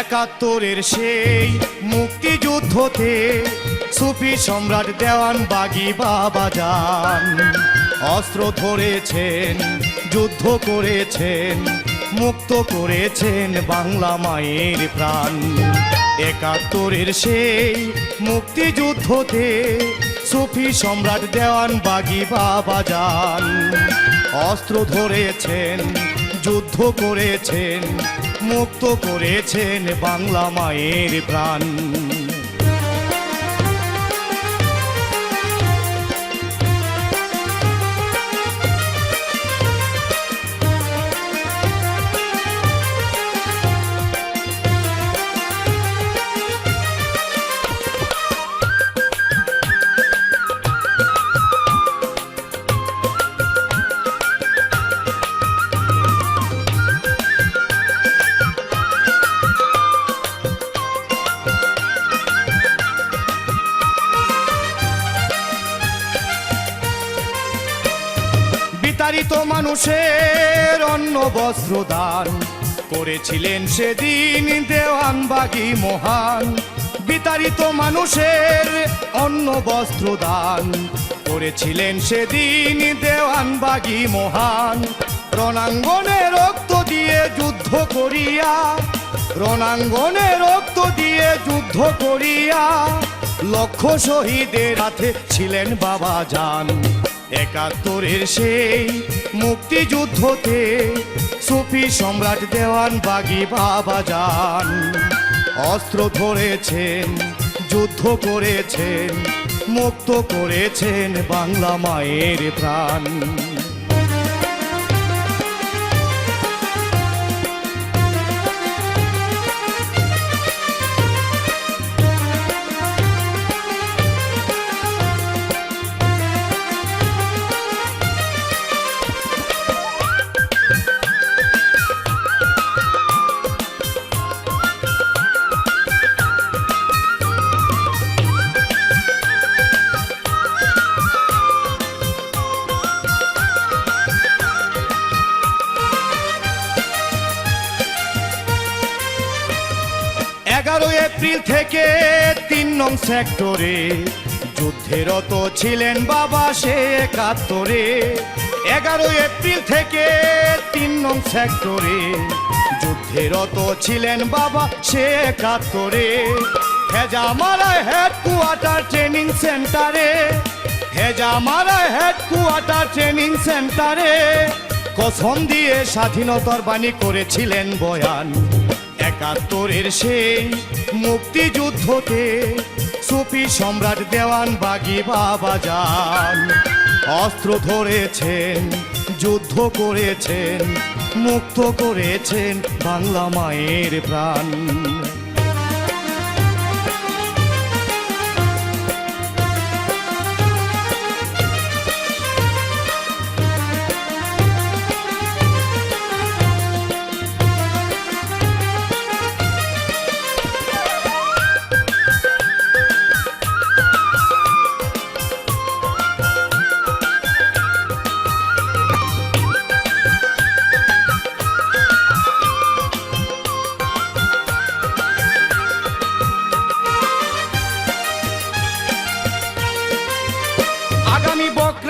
একাত্তরের সেই মুক্তিযুদ্ধতে সুফি সম্রাট দেওয়ান বাগি বাবা যান। অস্ত্র ধরেছেন, যুদ্ধ করেছেন, মুক্ত করেছেন বাংলা মায়ের প্রাণ। একাত্তরের সেই মুক্তিযুদ্ধতে সুফি সম্রাট দেওয়ান বাগি বাবা যান। অস্ত্র ধরেছেন, যুদ্ধ করেছেন মুক্ত করেছেন বাংলা মায়ের প্রাণ। বিতাড়িত মানুষের অন্ন বস্ত্র দান করেছিলেন সেদিন দেওয়ান বাগি মহান। বিতাড়িত মানুষের অন্ন বস্ত্র দান করেছিলেন সেদিন দেওয়ান বাগি মহান। রণাঙ্গনে রক্ত দিয়ে যুদ্ধ করিয়া, রণাঙ্গনে রক্ত দিয়ে যুদ্ধ করিয়া লক্ষ শহীদের হাতে ছিলেন বাবা যান একাত্তরের সেই মুক্তিযুদ্ধতে সুফি সম্রাট দেওয়ান বাগি বাবা যান অস্ত্র ধরেছেন, যুদ্ধ করেছেন, মুক্ত করেছেন বাংলা মায়ের প্রাণ। এগারো এপ্রিল থেকে তিন নং সেক্টরে যুদ্ধেরত ছিলেন বাবা সে একাত্তরে। এগারো এপ্রিল থেকে তিন নং সেক্টরে যুদ্ধেরত ছিলেন বাবা সে একাত্তরে। হেজামারা হেডকোয়ার্টার ট্রেনিং সেন্টারে। হেজামারা হেডকোয়ার্টার ট্রেনিং সেন্টারে। কসম দিয়ে স্বাধীনতার বাণী করেছিলেন বয়ান। একাত্তরের সেই মুক্তিযুদ্ধতে সুফি সম্রাট দেওয়ান বাগি বাবা যান। অস্ত্র ধরেছেন, যুদ্ধ করেছেন, মুক্ত করেছেন বাংলা মায়ের প্রাণ।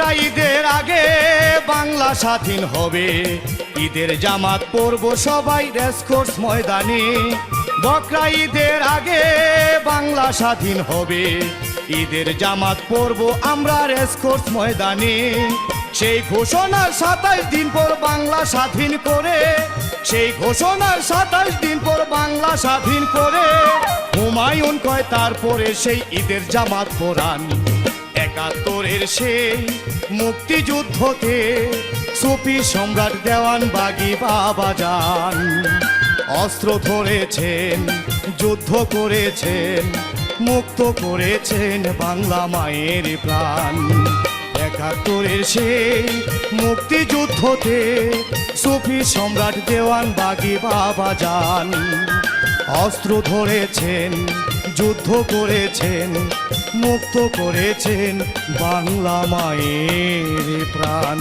ঈদের আগে বাংলা স্বাধীন হবে। ঈদের জামাত পরব সবাই রেসকোর্স ময়দানে। বকরা ঈদের আগে বাংলা স্বাধীন হবে। ঈদের জামাত পরব আমরা রেসকোর্স ময়দানে। সেই ঘোষণার সাতাশ দিন পর বাংলা স্বাধীন করে। সেই ঘোষণার সাতাশ দিন পর বাংলা স্বাধীন করে। হুমায়ুন কয় তারপরে সেই ঈদের জামাত পরান একাত্তরের সে মুক্তিযুদ্ধতে সুফি সম্রাট দেওয়ান বাগি বাবা যান। অস্ত্র ধরেছেন, যুদ্ধ করেছেন, মুক্ত করেছেন বাংলা মায়ের প্রাণ। একাত্তরের সে মুক্তিযুদ্ধতে সুফি সম্রাট দেওয়ান বাগি বাবা যান। অস্ত্র ধরেছেন, যুদ্ধ করেছেন মুক্ত করেছেন বাংলা মায়ের প্রাণ।